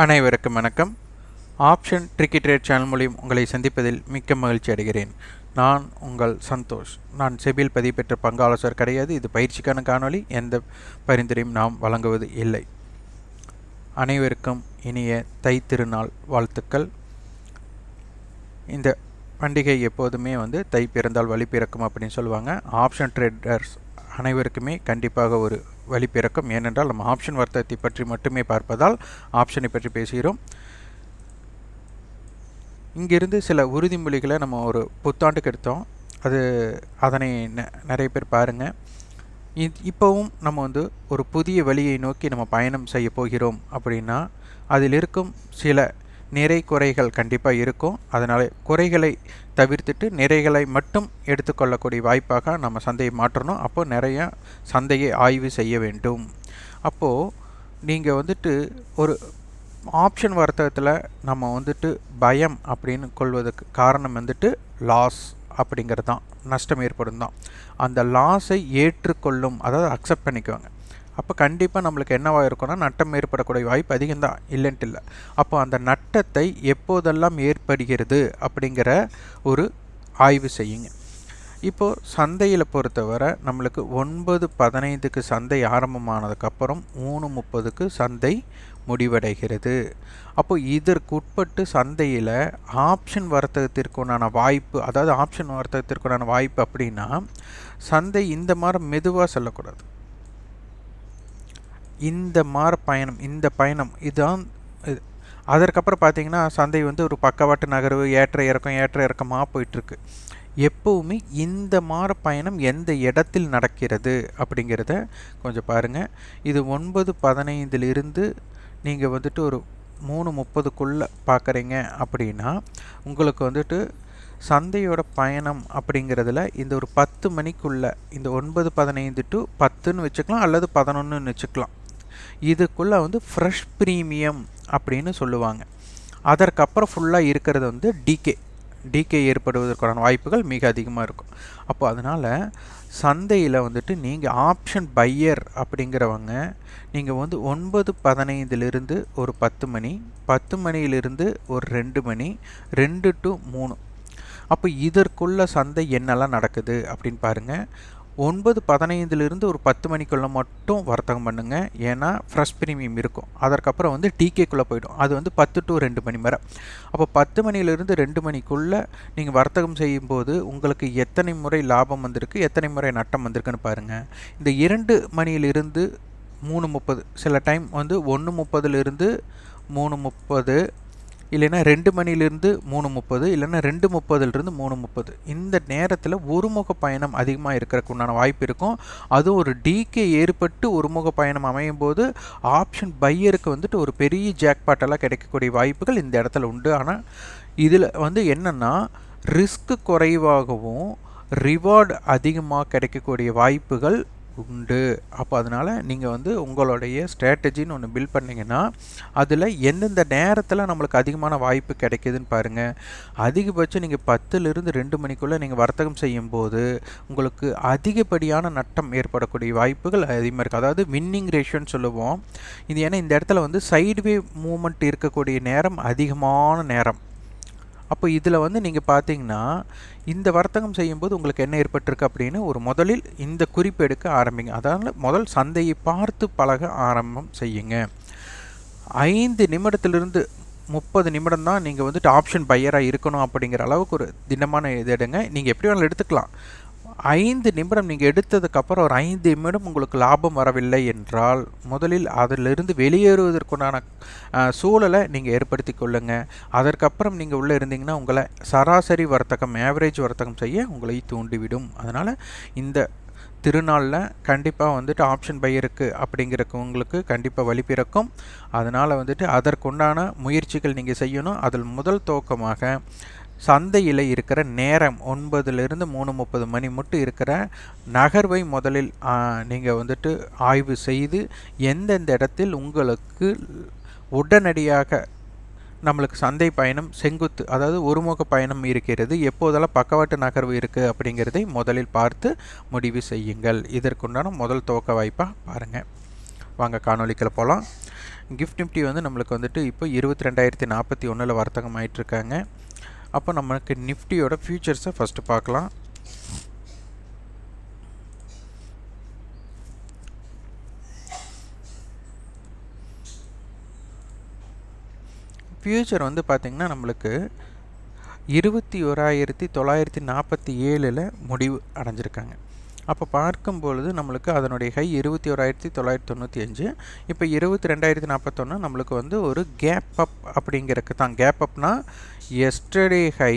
அனைவருக்கும் வணக்கம். Option tricky trade channel மூலியம் உங்களை சந்திப்பதில் மிக்க மகிழ்ச்சி அடைகிறேன். நான் உங்கள் சந்தோஷ். நான் செபில் பதிவு பெற்ற பங்காலோசர் கிடையாது. இது பயிற்சிக்கான காணொளி. எந்த பரிந்துரையும் நாம் வழங்குவது இல்லை. அனைவருக்கும் இனிய தை திருநாள் வாழ்த்துக்கள். இந்த பண்டிகை எப்போதுமே வந்து தை பிறந்தால் வழி பிறக்கும் அப்படின்னு சொல்லுவாங்க. ஆப்ஷன் ட்ரேடர்ஸ் அனைவருக்குமே கண்டிப்பாக ஒரு வழி பிறக்கும் ஏனென்றால் நம்ம ஆப்ஷன் வர்த்தகத்தை பற்றி மட்டுமே பார்ப்பதால் ஆப்ஷனை பற்றி பேசுகிறோம். இங்கிருந்து சில உறுதிமொழிகளை நம்ம ஒரு புத்தாண்டுக்கு எடுத்தோம். அது அதனை நிறைய பேர் பாருங்கள் இப்போவும் நம்ம வந்து ஒரு புதிய வழியை நோக்கி நம்ம பயணம் செய்ய போகிறோம் அப்படின்னா அதில் இருக்கும் சில நிறை குறைகள் கண்டிப்பாக இருக்கும். அதனால் குறைகளை தவிர்த்துட்டு நிறைகளை மட்டும் எடுத்துக்கொள்ளக்கூடிய வாய்ப்பாக நம்ம சந்தையை மாற்றணும். அப்போ நிறைய சந்தையை ஆய்வு செய்ய வேண்டும். அப்போது நீங்கள் வந்துட்டு ஒரு ஆப்ஷன் வர்த்தகத்தில் நம்ம வந்துட்டு பயம் அப்படின்னு கொள்வதற்கு காரணம் வந்துட்டு லாஸ் அப்படிங்கிறது தான் நஷ்டம் ஏற்படும் தான் அந்த லாஸை ஏற்றுக்கொள்ளும் அதாவது அக்செப்ட் பண்ணிக்குவாங்க அப்போ கண்டிப்பாக நம்மளுக்கு என்னவாக இருக்கும்னா நட்டம் ஏற்படக்கூடிய வாய்ப்பு அதிகம் தான் இல்லைன்ட்டு இல்லை. அப்போ அந்த நட்டத்தை எப்போதெல்லாம் ஏற்படுகிறது அப்படிங்கிற ஒரு ஆய்வு செய்யுங்க. இப்போது சந்தையில் பொறுத்தவரை நம்மளுக்கு ஒன்பது பதினைந்துக்கு சந்தை ஆரம்பமானதுக்கப்புறம் மூணு முப்பதுக்கு சந்தை முடிவடைகிறது. அப்போ இதற்கு உட்பட்டு சந்தையில் ஆப்ஷன் வர்த்தகத்திற்குண்டான வாய்ப்பு அதாவது ஆப்ஷன் வர்த்தகத்திற்குண்டான வாய்ப்பு அப்படின்னா சந்தை இந்த மாதிரி மெதுவாக செல்லக்கூடாது. இந்த மாதிரி பயணம் இந்த பயணம் இதுதான் அதற்கப்புறம் பார்த்தீங்கன்னா சந்தை வந்து ஒரு பக்கவாட்டு நகர்வு ஏற்ற இறக்கம் ஏற்ற இறக்கமாக போயிட்டுருக்கு. எப்போவுமே இந்த மாதிரி பயணம் எந்த இடத்தில் நடக்கிறது அப்படிங்கிறத கொஞ்சம் பாருங்கள் இது ஒன்பது பதினைந்திலிருந்து நீங்கள் வந்துட்டு ஒரு மூணு முப்பதுக்குள்ளே பார்க்குறீங்க அப்படின்னா உங்களுக்கு வந்துட்டு சந்தையோட பயணம் அப்படிங்கிறதுல இந்த ஒரு பத்து மணிக்குள்ளே இந்த ஒன்பது பதினைந்து டு பத்துன்னு வச்சுக்கலாம் அல்லது பதினொன்றுன்னு வச்சுக்கலாம். இதுக்குள்ளே வந்து ஃப்ரெஷ் ப்ரீமியம் அப்படின்னு சொல்லுவாங்க. அதற்கப்புறம் ஃபுல்லாக இருக்கிறது வந்து டிகே டிகே ஏற்படுவதற்கான வாய்ப்புகள் மிக அதிகமாக இருக்கும். அப்போ அதனால் சந்தையில் வந்துட்டு நீங்கள் ஆப்ஷன் பையர் அப்படிங்கிறவங்க நீங்கள் வந்து ஒன்பது பதினைந்துலேருந்து ஒரு பத்து மணி பத்து மணியிலிருந்து ஒரு ரெண்டு மணி ரெண்டு டு மூணு. அப்போ இதற்குள்ள சந்தை என்னெல்லாம் நடக்குது அப்படின்னு பாருங்கள் ஒன்பது பதினைந்துலேருந்து ஒரு பத்து மணிக்குள்ளே மட்டும் வர்த்தகம் பண்ணுங்க. ஏன்னா ஃப்ரெஷ் ப்ரீமியம் இருக்கும். அதற்கப்புறம் வந்து டிகேக்குள்ளே போயிடும். அது வந்து பத்து டு ரெண்டு மணி வரை. அப்போ பத்து மணியிலேருந்து ரெண்டு மணிக்குள்ளே நீங்கள் வர்த்தகம் செய்யும்போது உங்களுக்கு எத்தனை முறை லாபம் வந்திருக்கு எத்தனை முறை நட்டம் வந்திருக்குன்னு பாருங்கள் இந்த இரண்டு மணியிலிருந்து மூணு முப்பது. சில டைம் வந்து ஒன்று முப்பதுலேருந்து மூணு முப்பது இல்லைன்னா ரெண்டு மணிலேருந்து மூணு முப்பது இல்லைன்னா ரெண்டு முப்பதுலேருந்து மூணு முப்பது. இந்த நேரத்தில் ஒருமுக பயணம் அதிகமாக இருக்கிறக்கு உண்டான வாய்ப்பு இருக்கும். அதுவும் ஒரு டிகே ஏற்பட்டு ஒருமுக பயணம் அமையும் போது ஆப்ஷன் பையருக்கு வந்துட்டு ஒரு பெரிய ஜாக்பாட்டெல்லாம் கிடைக்கக்கூடிய வாய்ப்புகள் இந்த இடத்துல உண்டு. ஆனால் இதில் வந்து என்னென்னா ரிஸ்க் குறைவாகவும் ரிவார்டு அதிகமாக கிடைக்கக்கூடிய வாய்ப்புகள் உண்டு. அப்போ அதனால் நீங்கள் வந்து உங்களுடைய ஸ்ட்ராட்டஜின்னு ஒன்று பில்ட் பண்ணிங்கன்னா அதில் எந்தெந்த நேரத்தில் நம்மளுக்கு அதிகமான வாய்ப்பு கிடைக்குதுன்னு பாருங்கள் அதிகபட்சம் நீங்கள் பத்துலேருந்து ரெண்டு மணிக்குள்ளே நீங்கள் வர்த்தகம் செய்யும்போது உங்களுக்கு அதிகப்படியான நட்டம் ஏற்படக்கூடிய வாய்ப்புகள் அதிகமாக இருக்குது அதாவது வின்னிங் ரேஷியோன்னு சொல்லுவோம். இது ஏன்னா இந்த இடத்துல வந்து சைடுவே மூமெண்ட் இருக்கக்கூடிய நேரம் அதிகமான நேரம். அப்போ இதில் வந்து நீங்கள் பார்த்தீங்கன்னா இந்த வர்த்தகம் செய்யும்போது உங்களுக்கு என்ன ஏற்பட்டிருக்கு அப்படின்னு ஒரு முதலில் இந்த குறிப்பு எடுக்க ஆரம்பிங்க. அதனால் முதல் சந்தையை பார்த்து பழக ஆரம்பம் செய்யுங்க. ஐந்து நிமிடத்திலிருந்து முப்பது நிமிடம் தான் நீங்கள் வந்துட்டு ஆப்ஷன் பையராக இருக்கணும் அப்படிங்கிற அளவுக்கு ஒரு தினமான இது எடுங்க. நீங்கள் எப்படி வேணாலும் எடுத்துக்கலாம். ஐந்து நிமிடம் நீங்கள் எடுத்ததுக்கப்புறம் ஒரு ஐந்து நிமிடம் உங்களுக்கு லாபம் வரவில்லை என்றால் முதலில் அதிலிருந்து வெளியேறுவதற்குண்டான சூழலை நீங்கள் ஏற்படுத்தி கொள்ளுங்க. அதற்கப்புறம் நீங்கள் உள்ளே இருந்தீங்கன்னா உங்களை சராசரி வர்த்தகம் ஆவரேஜ் வர்த்தகம் செய்ய உங்களை தூண்டிவிடும். அதனால் இந்த திருநாளில் கண்டிப்பாக வந்துட்டு ஆப்ஷன் பையருக்கு அப்படிங்கிறவங்களுக்கு கண்டிப்பாக வழி பிறக்கும். அதனால் வந்துட்டு அதற்குண்டான முயற்சிகள் நீங்கள் செய்யணும். அதில் முதல் துவக்கமாக சந்தையில் இருக்கிற நேரம் ஒன்பதுலேருந்து மூணு முப்பது மணி மட்டும் இருக்கிற நகர்வை முதலில் நீங்கள் வந்துட்டு ஆய்வு செய்து எந்தெந்த இடத்தில் உங்களுக்கு உடனடியாக நம்மளுக்கு சந்தை பயணம் செங்குத்து அதாவது ஒருமுக பயணம் இருக்கிறது எப்போதெல்லாம் பக்கவாட்டு நகர்வு இருக்குது அப்படிங்கிறதை முதலில் பார்த்து முடிவு செய்யுங்கள். இதற்குண்டான முதல் துவக்க வாய்ப்பாக பாருங்கள் வாங்க காணொலிக்கில் போகலாம் கிஃப்ட் நிஃப்டி வந்து நம்மளுக்கு வந்துட்டு இப்போ இருபத்தி ரெண்டாயிரத்தி நாற்பத்தி ஒன்றில் வர்த்தகம் ஆகிட்டுருக்காங்க அப்போ நம்மளுக்கு நிஃப்டியோட ஃபியூச்சர்ஸை ஃபஸ்ட்டு பார்க்கலாம். ஃபியூச்சர் வந்து பார்த்திங்கன்னா நம்மளுக்கு இருபத்தி ஓராயிரத்தி தொள்ளாயிரத்தி நாற்பத்தி ஏழில் முடிவு அடைஞ்சிருக்காங்க. அப்போ பார்க்கும் பொழுது நம்மளுக்கு அதனுடைய ஹை இருபத்தி ஓராயிரத்தி தொள்ளாயிரத்தி தொண்ணூற்றி அஞ்சு இப்போ இருபத்தி ரெண்டாயிரத்தி நாற்பத்தொன்று நம்மளுக்கு வந்து ஒரு கேப் அப் அப்படிங்கிறதுக்கு தான். கேப் அப்னா எஸ்டர்டே ஹை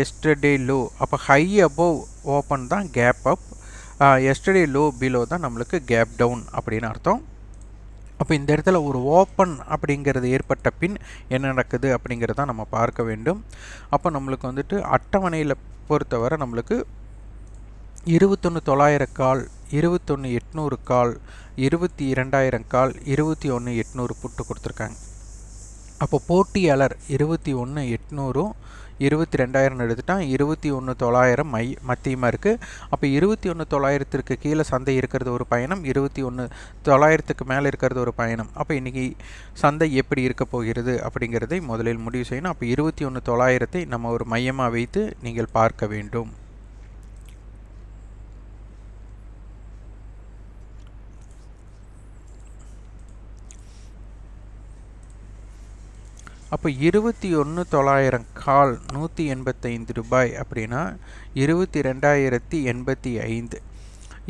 எஸ்டர்டே லோ அப்போ ஹை அபோவ் ஓப்பன் தான் gap up yesterday low below தான் நம்மளுக்கு கேப் டவுன் அப்படின்னு அர்த்தம். அப்போ இந்த இடத்துல ஒரு ஓப்பன் அப்படிங்கிறது ஏற்பட்ட பின் என்ன நடக்குது அப்படிங்கிறத நம்ம பார்க்க வேண்டும். அப்போ நம்மளுக்கு வந்துட்டு அட்டவணையில் பொறுத்தவரை நம்மளுக்கு இருபத்தொன்று தொள்ளாயிரம் கால் இருபத்தொன்று எட்நூறு கால் இருபத்தி இரண்டாயிரம் கால் இருபத்தி ஒன்று எட்நூறு புட்டு கொடுத்துருக்காங்க. அப்போ போட்டியாளர் இருபத்தி ஒன்று எட்நூறும் இருபத்தி ரெண்டாயிரம் எடுத்துட்டான் இருபத்தி ஒன்று தொள்ளாயிரம் மை மத்தியமாக இருக்குது அப்போ இருபத்தி ஒன்று தொள்ளாயிரத்திற்கு கீழே சந்தை இருக்கிறது ஒரு பயணம் இருபத்தி ஒன்று தொள்ளாயிரத்துக்கு மேலே இருக்கிறது ஒரு பயணம். அப்போ இன்றைக்கி சந்தை எப்படி இருக்க போகிறது அப்படிங்கிறதை முதலில் முடிவு செய்யணும். அப்போ இருபத்தி ஒன்று தொள்ளாயிரத்தை நம்ம ஒரு மையமாக வைத்து நீங்கள் பார்க்க வேண்டும். அப்போ இருபத்தி ஒன்று தொள்ளாயிரம் கால் நூற்றி எண்பத்தைந்து ரூபாய் அப்படின்னா இருபத்தி ரெண்டாயிரத்தி எண்பத்தி ஐந்து.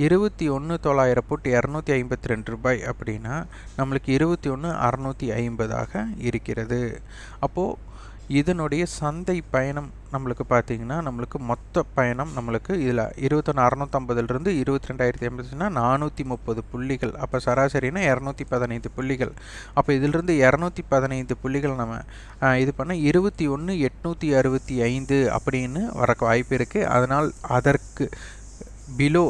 இருபத்தி ஒன்று தொள்ளாயிரம் புட்டு இரநூத்தி ஐம்பத்தி ரெண்டு ரூபாய் அப்படின்னா நம்மளுக்கு இருபத்தி ஒன்று அறநூற்றி ஐம்பதாக இருக்கிறது. அப்போது இதனுடைய சந்தை பயணம் நம்மளுக்கு பார்த்திங்கன்னா நம்மளுக்கு மொத்த பயணம் நம்மளுக்கு இதில் இருபத்தொன்று அறநூற்றம்பதுலேருந்து இருபத்தி ரெண்டாயிரத்தி எண்பதுனா நானூற்றி முப்பது புள்ளிகள். அப்போ சராசரினா இரநூத்தி பதினைந்து புள்ளிகள். அப்போ இதிலிருந்து இரநூத்தி பதினைந்து புள்ளிகள் நம்ம இது பண்ண இருபத்தி ஒன்று எட்நூற்றி அறுபத்தி ஐந்து அப்படின்னு வரக்கு வாய்ப்பு இருக்குது அதனால் அதற்கு பிலோ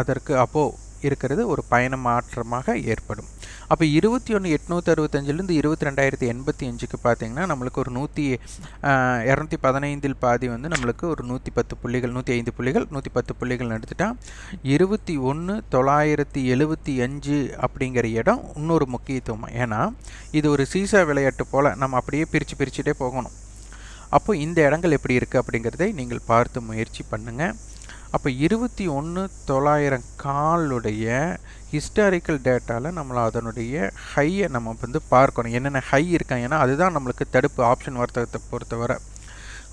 அதற்கு அப்போ இருக்கிறது ஒரு பயண மாற்றமாக ஏற்படும். அப்போ இருபத்தி ஒன்று எட்நூற்றி அறுபத்தஞ்சிலேருந்து இருபத்தி ரெண்டாயிரத்தி எண்பத்தி அஞ்சுக்கு பார்த்தீங்கன்னா நம்மளுக்கு ஒரு நூற்றி இரநூத்தி பதினைந்தில் பாதி வந்து நம்மளுக்கு ஒரு நூற்றி பத்து புள்ளிகள் நூற்றி ஐந்து புள்ளிகள் நூற்றி பத்து புள்ளிகள் எடுத்துட்டால் இருபத்தி ஒன்று தொள்ளாயிரத்தி எழுபத்தி அஞ்சு அப்படிங்கிற இடம் இன்னொரு முக்கியத்துவம். ஏன்னா இது ஒரு சீசா விளையாட்டு போல் நம்ம அப்படியே பிரித்து பிரிச்சுட்டே போகணும். அப்போ இந்த இடங்கள் எப்படி இருக்குது அப்படிங்கிறதை நீங்கள் பார்த்து முயற்சி பண்ணுங்கள் அப்போ இருபத்தி ஒன்று தொள்ளாயிரம் காலுடைய ஹிஸ்டாரிக்கல் டேட்டாவில் நம்மளை அதனுடைய ஹையை நம்ம வந்து பார்க்கணும். என்னென்ன ஹை இருக்காங்க ஏன்னா அதுதான் நம்மளுக்கு தடுப்பு ஆப்ஷன் வர்த்தகத்தை பொறுத்தவரை.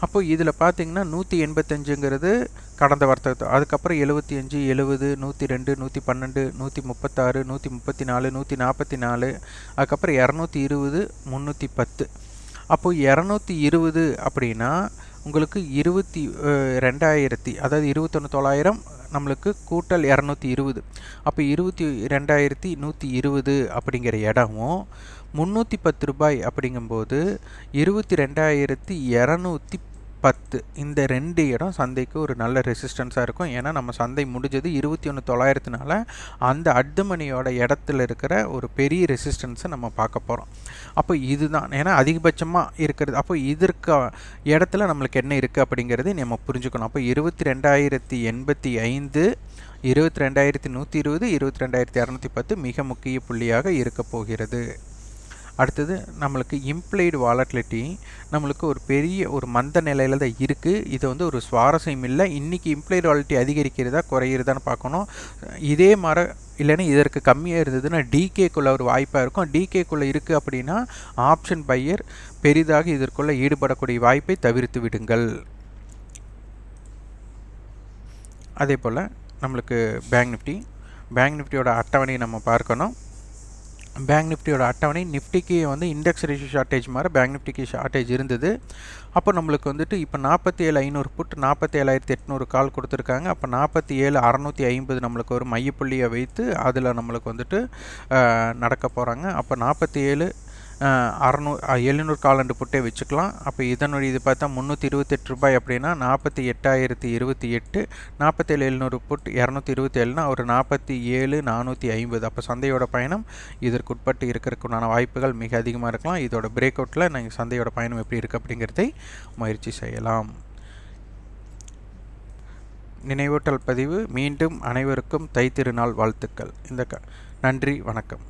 அப்போது இதில் பார்த்தீங்கன்னா நூற்றி எண்பத்தஞ்சுங்கிறது கடந்த வர்த்தகத்தை. அதுக்கப்புறம் எழுபத்தி அஞ்சு எழுபது நூற்றி ரெண்டு நூற்றி பன்னெண்டு நூற்றி முப்பத்தாறு நூற்றி முப்பத்தி நாலு நூற்றி நாற்பத்தி நாலு அதுக்கப்புறம் இரநூத்தி இருபது முந்நூற்றி பத்து. அப்போது இரநூத்தி இருபது அப்படின்னா உங்களுக்கு இருபத்தி ரெண்டாயிரத்தி அதாவது இருபத்தொன்று தொள்ளாயிரம் நம்மளுக்கு கூட்டல் இரநூத்தி இருபது. அப்போ இருபத்தி ரெண்டாயிரத்தி நூற்றி இருபது அப்படிங்கிற இடமும் முந்நூற்றி பத்து ரூபாய் அப்படிங்கும்போது இருபத்தி ரெண்டாயிரத்தி இரநூத்தி பத்து. இந்த ரெண்டு இடம் சந்தைக்கு ஒரு நல்ல ரெசிஸ்டன்ஸாக இருக்கும். ஏன்னா நம்ம சந்தை முடிஞ்சது இருபத்தி ஒன்று தொள்ளாயிரத்தினால அந்த அட்டுமணியோட இடத்துல இருக்கிற ஒரு பெரிய ரெசிஸ்டன்ஸை நம்ம பார்க்க போகிறோம் அப்போ இதுதான். ஏன்னா அதிகபட்சமாக இருக்கிறது. அப்போ இதற்கு இடத்துல நம்மளுக்கு என்ன இருக்குது அப்படிங்கிறது நம்ம புரிஞ்சுக்கணும். அப்போ இருபத்தி ரெண்டாயிரத்தி எண்பத்தி ஐந்து இருபத்தி ரெண்டாயிரத்தி நூற்றி இருபது இருபத்தி ரெண்டாயிரத்தி இரநூத்தி பத்து மிக முக்கிய புள்ளியாக இருக்க போகிறது. அடுத்தது நம்மளுக்கு இம்ப்ளைடு வாலட்டிலிட்டி நம்மளுக்கு ஒரு பெரிய ஒரு மந்த நிலையில் தான் இருக்குது இது வந்து ஒரு சுவாரஸ்யம் இல்லை. இன்றைக்கி இம்ப்ளைடு வாலட்டி அதிகரிக்கிறதா குறையிறதான்னு பார்க்கணும். இதே மாதிரி இல்லைன்னா இதற்கு கம்மியாக இருந்ததுன்னா டிகேக்குள்ளே ஒரு வாய்ப்பாக இருக்கும். டிகேக்குள்ளே இருக்குது அப்படின்னா ஆப்ஷன் பையர் பெரிதாக இதற்குள்ளே ஈடுபடக்கூடிய வாய்ப்பை தவிர்த்து விடுங்கள். அதே போல் நம்மளுக்கு பேங்க் நிஃப்டி பேங்க் நிஃப்டியோட அட்டவணையை நம்ம பார்க்கணும். பேங்க் நிஃப்டியோட அட்டவணை நிஃப்டிக்கு வந்து இண்டெக்ஸ் ரேஷியோ ஷார்ட்டேஜ் மாதிரி பேங்க் நிஃப்டிக்கு ஷார்ட்டேஜ் இருந்தது. அப்போ நம்மளுக்கு வந்துட்டு இப்போ நாற்பத்தி ஏழு ஐநூறு புட் நாற்பத்தி ஏழாயிரத்தி எட்நூறு கால் கொடுத்துருக்காங்க. அப்போ நாற்பத்தி ஏழு அறநூற்றி ஐம்பது நம்மளுக்கு ஒரு மையப்புள்ளியை வைத்து அதில் நம்மளுக்கு வந்துட்டு நடக்க போகிறாங்க அப்போ நாற்பத்தி ஏழு அறநூ எழுநூறு காலண்டு புட்டே வச்சுக்கலாம். அப்போ இதனுடைய இது பார்த்தா முந்நூற்றி இருபத்தெட்டு ரூபாய் அப்படின்னா நாற்பத்தி எட்டாயிரத்தி இருபத்தி எட்டு நாற்பத்தேழு எழுநூறு புட் இரநூத்தி இருபத்தி ஏழுனா ஒரு நாற்பத்தி ஏழு நானூற்றி ஐம்பது. அப்போ சந்தையோட பயணம் இதற்குட்பட்டு இருக்கிறதுக்குண்டான வாய்ப்புகள் மிக அதிகமாக இருக்கலாம். இதோட பிரேக் அவுட்டில் நீங்கள் சந்தையோட பயணம் எப்படி இருக்குது அப்படிங்கிறதை முயற்சி செய்யலாம். நினைவூட்டல் பதிவு. மீண்டும் அனைவருக்கும் தைத்திருநாள் வாழ்த்துக்கள். இந்த க நன்றி வணக்கம்.